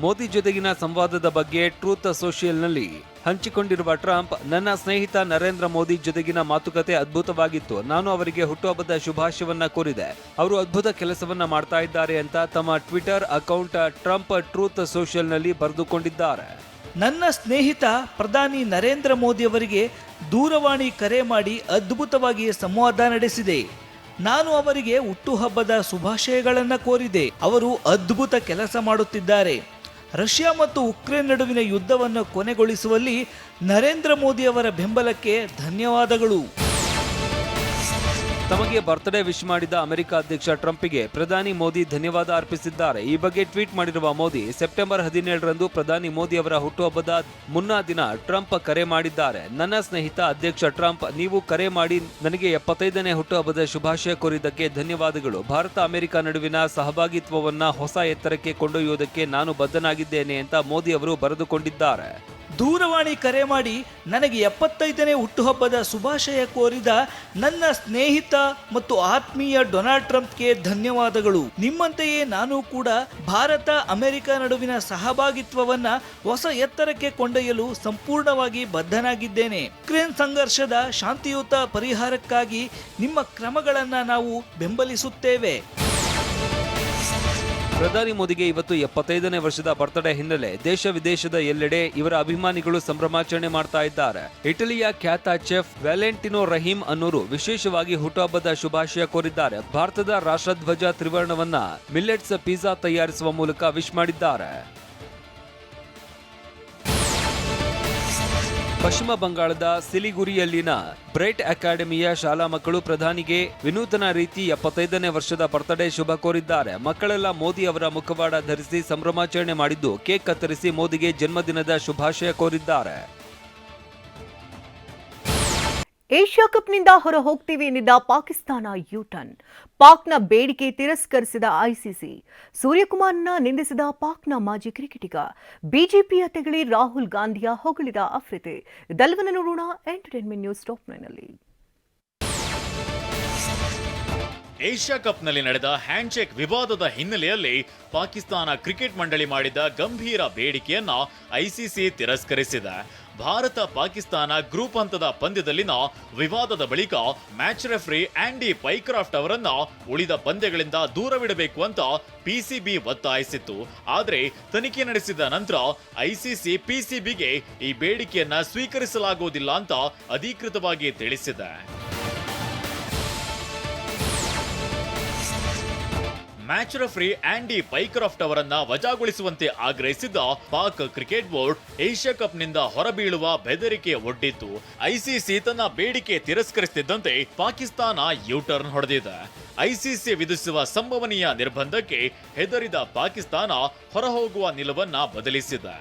ಮೋದಿ ಜೊತೆಗಿನ ಸಂವಾದದ ಬಗ್ಗೆ ಟ್ರೂತ್ ಸೋಷಿಯಲ್ನಲ್ಲಿ ಹಂಚಿಕೊಂಡಿರುವ ಟ್ರಂಪ್, ನನ್ನ ಸ್ನೇಹಿತ ನರೇಂದ್ರ ಮೋದಿ ಜೊತೆಗಿನ ಮಾತುಕತೆ ಅದ್ಭುತವಾಗಿತ್ತು. ನಾನು ಅವರಿಗೆ ಹುಟ್ಟುಹಬ್ಬದ ಶುಭಾಶಯವನ್ನ ಕೋರಿದೆ. ಅವರು ಅದ್ಭುತ ಕೆಲಸವನ್ನ ಮಾಡ್ತಾ ಇದ್ದಾರೆ ಅಂತ ತಮ್ಮ ಟ್ವಿಟರ್ ಅಕೌಂಟ್ ಟ್ರಂಪ್ ಟ್ರೂತ್ ಸೋಷಿಯಲ್ನಲ್ಲಿ ಬರೆದುಕೊಂಡಿದ್ದಾರೆ. ನನ್ನ ಸ್ನೇಹಿತ ಪ್ರಧಾನಿ ನರೇಂದ್ರ ಮೋದಿ ಅವರಿಗೆ ದೂರವಾಣಿ ಕರೆ ಮಾಡಿ ಅದ್ಭುತವಾಗಿ ಸಂವಾದ ನಡೆಸಿದೆ. ನಾನು ಅವರಿಗೆ ಹುಟ್ಟುಹಬ್ಬದ ಶುಭಾಶಯಗಳನ್ನು ಕೋರಿದೆ. ಅವರು ಅದ್ಭುತ ಕೆಲಸ ಮಾಡುತ್ತಿದ್ದಾರೆ. ರಷ್ಯಾ ಮತ್ತು ಉಕ್ರೇನ್ ನಡುವಿನ ಯುದ್ಧವನ್ನು ಕೊನೆಗೊಳಿಸುವಲ್ಲಿ ನರೇಂದ್ರ ಮೋದಿ ಅವರ ಬೆಂಬಲಕ್ಕೆ ಧನ್ಯವಾದಗಳು. ತಮಗೆ ಬರ್ತ್ಡೇ ವಿಶ್ ಮಾಡಿದ ಅಮೆರಿಕ ಅಧ್ಯಕ್ಷ ಟ್ರಂಪ್ಗೆ ಪ್ರಧಾನಿ ಮೋದಿ ಧನ್ಯವಾದ ಅರ್ಪಿಸಿದ್ದಾರೆ. ಈ ಬಗ್ಗೆ ಟ್ವೀಟ್ ಮಾಡಿರುವ ಮೋದಿ, ಸೆಪ್ಟೆಂಬರ್ ಹದಿನೇಳರಂದು ಪ್ರಧಾನಿ ಮೋದಿ ಅವರ ಹುಟ್ಟುಹಬ್ಬದ ಮುನ್ನಾ ದಿನ ಟ್ರಂಪ್ ಕರೆ ಮಾಡಿದ್ದಾರೆ. ನನ್ನ ಸ್ನೇಹಿತ ಅಧ್ಯಕ್ಷ ಟ್ರಂಪ್, ನೀವು ಕರೆ ಮಾಡಿ ನನಗೆ ಎಪ್ಪತ್ತೈದನೇ ಹುಟ್ಟುಹಬ್ಬದ ಶುಭಾಶಯ ಕೋರಿದ್ದಕ್ಕೆ ಧನ್ಯವಾದಗಳು. ಭಾರತ, ಅಮೆರಿಕ ನಡುವಿನ ಸಹಭಾಗಿತ್ವವನ್ನ ಹೊಸ ಎತ್ತರಕ್ಕೆ ಕೊಂಡೊಯ್ಯುವುದಕ್ಕೆ ನಾನು ಬದ್ಧನಾಗಿದ್ದೇನೆ ಅಂತ ಮೋದಿ ಅವರು ಬರೆದುಕೊಂಡಿದ್ದಾರೆ. ದೂರವಾಣಿ ಕರೆ ಮಾಡಿ ನನಗೆ ಎಪ್ಪತ್ತೈದನೇ ಹುಟ್ಟುಹಬ್ಬದ ಶುಭಾಶಯ ಕೋರಿದ ನನ್ನ ಸ್ನೇಹಿತ ಮತ್ತು ಆತ್ಮೀಯ ಡೊನಾಲ್ಡ್ ಟ್ರಂಪ್ಗೆ ಧನ್ಯವಾದಗಳು. ನಿಮ್ಮಂತೆಯೇ ನಾನು ಕೂಡ ಭಾರತ, ಅಮೆರಿಕ ನಡುವಿನ ಸಹಭಾಗಿತ್ವವನ್ನ ಹೊಸ ಎತ್ತರಕ್ಕೆ ಕೊಂಡೊಯ್ಯಲು ಸಂಪೂರ್ಣವಾಗಿ ಬದ್ಧನಾಗಿದ್ದೇನೆ. ಯುಕ್ರೇನ್ ಸಂಘರ್ಷದ ಶಾಂತಿಯುತ ಪರಿಹಾರಕ್ಕಾಗಿ ನಿಮ್ಮ ಕ್ರಮಗಳನ್ನ ನಾವು ಬೆಂಬಲಿಸುತ್ತೇವೆ. ಪ್ರಧಾನಿ ಮೋದಿಗೆ ಇವತ್ತು ಎಪ್ಪತ್ತೈದನೇ ವರ್ಷದ ಬರ್ತ್ಡೇ ಹಿನ್ನೆಲೆ ದೇಶ ವಿದೇಶದ ಎಲ್ಲೆಡೆ ಇವರ ಅಭಿಮಾನಿಗಳು ಸಂಭ್ರಮಾಚರಣೆ ಮಾಡ್ತಾ ಇದ್ದಾರೆ. ಇಟಲಿಯ ಖ್ಯಾತ ಚೆಫ್ ವ್ಯಾಲೆಂಟಿನೋ ರಹೀಂ ಅನ್ನೋರು ವಿಶೇಷವಾಗಿ ಹುಟ್ಟುಹಬ್ಬದ ಶುಭಾಶಯ ಕೋರಿದ್ದಾರೆ. ಭಾರತದ ರಾಷ್ಟ್ರಧ್ವಜ ತ್ರಿವರ್ಣವನ್ನ ಮಿಲ್ಲೆಟ್ಸ್ ಪಿಜ್ಜಾ ತಯಾರಿಸುವ ಮೂಲಕ ವಿಶ್ ಮಾಡಿದ್ದಾರೆ. ಪಶ್ಚಿಮ ಬಂಗಾಳದ ಸಿಲಿಗುರಿಯಲ್ಲಿನ ಬ್ರೈಟ್ ಅಕಾಡೆಮಿಯ ಶಾಲಾ ಮಕ್ಕಳು ಪ್ರಧಾನಿಗೆ ವಿನೂತನ ರೀತಿ ಎಪ್ಪತ್ತೈದನೇ ವರ್ಷದ ಬರ್ತ್ಡೇ ಶುಭ ಕೋರಿದ್ದಾರೆ. ಮಕ್ಕಳೆಲ್ಲ ಮೋದಿ ಅವರ ಮುಖವಾಡ ಧರಿಸಿ ಸಂಭ್ರಮಾಚರಣೆ ಮಾಡಿದ್ದು ಕೇಕ್ ಕತ್ತರಿಸಿ ಮೋದಿಗೆ ಜನ್ಮದಿನದ ಶುಭಾಶಯ ಕೋರಿದ್ದಾರೆ. ಏಷ್ಯಾ ಕಪ್ನಿಂದ ಹೊರ ಹೋಗ್ತೀವಿ ಎಂದಿದ್ದ ಪಾಕಿಸ್ತಾನ ಯೂಟರ್ನ್. ಪಾಕ್ನ ಬೇಡಿಕೆ ತಿರಸ್ಕರಿಸಿದ ಐಸಿಸಿ. ಸೂರ್ಯಕುಮಾರ್ನ ನಿಂದಿಸಿದ ಪಾಕ್ನ ಮಾಜಿ ಕ್ರಿಕೆಟಿಗ. ಬಿಜೆಪಿಯ ತೆಗಳಿ ರಾಹುಲ್ ಗಾಂಧಿಯ ಹೊಗಳಿದ ಅಫ್ರಿತೆ ದಲ್ವನ ನೋಡೋಣ ಎಂಟರ್ಟೈನ್ಮೆಂಟ್ ನ್ಯೂಸ್ ಟಾಪ್ ಅಲ್ಲಿ ಏಷ್ಯಾ ಕಪ್ನಲ್ಲಿ ನಡೆದ ಹ್ಯಾಂಡ್ಶೇಕ್ ವಿವಾದದ ಹಿನ್ನೆಲೆಯಲ್ಲಿ ಪಾಕಿಸ್ತಾನ ಕ್ರಿಕೆಟ್ ಮಂಡಳಿ ಮಾಡಿದ ಗಂಭೀರ ಬೇಡಿಕೆಯನ್ನ ಐಸಿಸಿ ತಿರಸ್ಕರಿಸಿದೆ. ಭಾರತ ಪಾಕಿಸ್ತಾನ ಗ್ರೂಪ್ ಹಂತದ ಪಂದ್ಯದಲ್ಲಿನ ವಿವಾದದ ಬಳಿಕ ಮ್ಯಾಚ್ ರೆಫ್ರಿ ಆಂಡಿ ಪೈಕ್ರಾಫ್ಟ್ ಅವರನ್ನ ಉಳಿದ ಪಂದ್ಯಗಳಿಂದ ದೂರವಿಡಬೇಕು ಅಂತ ಪಿಸಿಬಿ ಒತ್ತಾಯಿಸಿತ್ತು. ಆದರೆ ತನಿಖೆ ನಡೆಸಿದ ನಂತರ ಐಸಿಸಿ ಪಿಸಿಬಿಗೆ ಈ ಬೇಡಿಕೆಯನ್ನ ಸ್ವೀಕರಿಸಲಾಗುವುದಿಲ್ಲ ಅಂತ ಅಧಿಕೃತವಾಗಿ ತಿಳಿಸಿದೆ. ಮ್ಯಾಚ್ ರೆಫ್ರಿ ಆಂಡಿ ಪೈಕ್ರಾಫ್ಟ್ ಅವರನ್ನ ವಜಾಗೊಳಿಸುವಂತೆ ಆಗ್ರಹಿಸಿದ್ದ ಪಾಕ್ ಕ್ರಿಕೆಟ್ ಬೋರ್ಡ್ ಏಷ್ಯಾ ಕಪ್ನಿಂದ ಹೊರಬೀಳುವ ಬೆದರಿಕೆ ಒಡ್ಡಿತ್ತು ಐಸಿಸಿ ತನ್ನ ಬೇಡಿಕೆ ತಿರಸ್ಕರಿಸುತ್ತಿದ್ದಂತೆ ಪಾಕಿಸ್ತಾನ ಯೂಟರ್ನ್ ಹೊಡೆದಿದೆ. ಐಸಿಸಿ ವಿಧಿಸುವ ಸಂಭವನೀಯ ನಿರ್ಬಂಧಕ್ಕೆ ಹೆದರಿದ ಪಾಕಿಸ್ತಾನ ಹೊರಹೋಗುವ ನಿಲುವನ್ನ ಬದಲಿಸಿದೆ.